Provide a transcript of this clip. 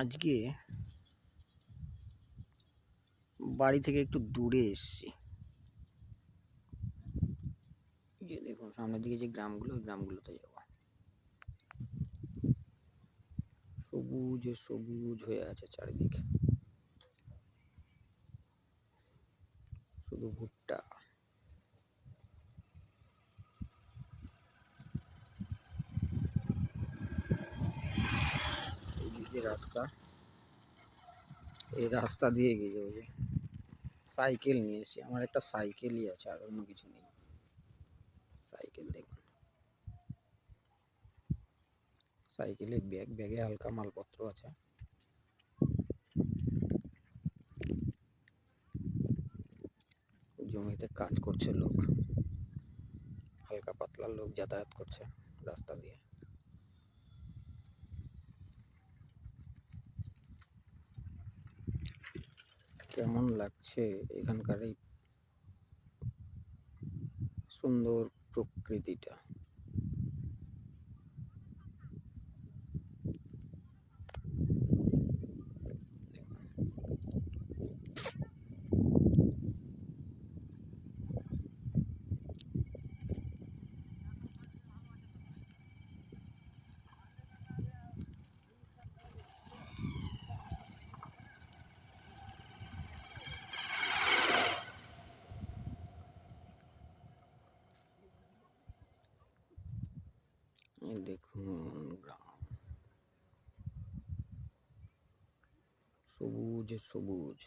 আজকে বাড়ি থেকে একটু দূরে এসছি। যে দেখুন সামনের দিকে যে গ্রামগুলো, ওই গ্রামগুলোতে যাব। সবুজ সবুজ হয়ে আছে চারিদিকে। শুধু ভুট্টা। এইদিকে রাস্তা এই রাস্তা দিয়ে গিয়ে যাবো যে সাইকেল নিয়ে এসেছি আমার একটা সাইকেলই আছে আর অন্য কিছু নেই সাইকেল দেখুন সাইকেলে ব্যাগ ব্যাগে হালকা মালপত্র আছে জমিতে কাজ করছে লোক হালকা পাতলা লোক যাতায়াত করছে রাস্তা দিয়ে কেমন লাগছে এখানকার এই সুন্দর প্রকৃতিটা? দেখুন গ্রাম। সবুজ সবুজ।